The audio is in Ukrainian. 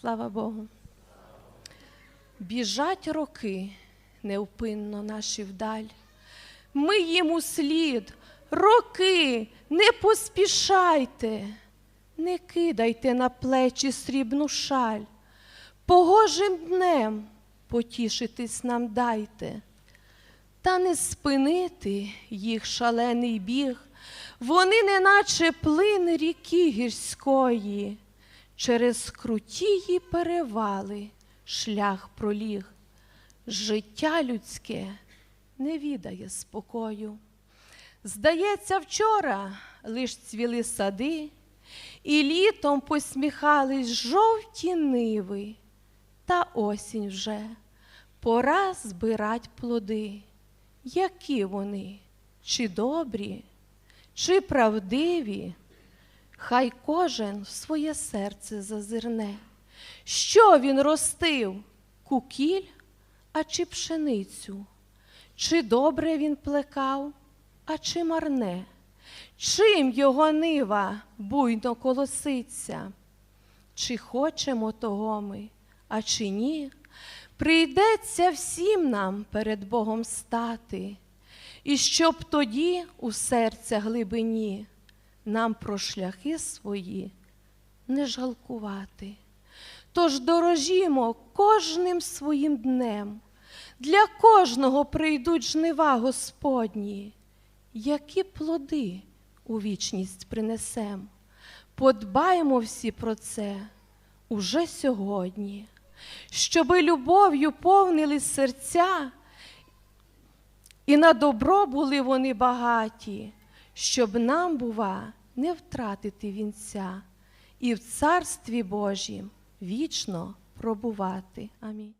Слава Богу. Біжать роки невпинно наші вдаль. Ми їм у слід, роки, не поспішайте, не кидайте на плечі срібну шаль. Погожим днем потішитись нам дайте, та не спинити їх шалений біг. Вони, неначе плин ріки гірської, через крутії перевали шлях проліг. Життя людське не відає спокою. Здається, вчора лиш цвіли сади, і літом посміхались жовті ниви, та осінь вже пора збирать плоди. Які вони, чи добрі, чи правдиві, хай кожен в своє серце зазирне. Що він ростив? Кукіль, а чи пшеницю? Чи добре він плекав, а чи марне? Чим його нива буйно колоситься? Чи хочемо того ми, а чи ні? Прийдеться всім нам перед Богом стати, і щоб тоді у серця глибині нам про шляхи свої не жалкувати. Тож дорожімо кожним своїм днем, для кожного прийдуть жнива Господні, які плоди у вічність принесем. Подбаймо всі про це уже сьогодні, щоби любов'ю повнили серця, і на добро були вони багаті, щоб нам, бува, не втратити вінця і в Царстві Божім вічно пробувати. Амінь.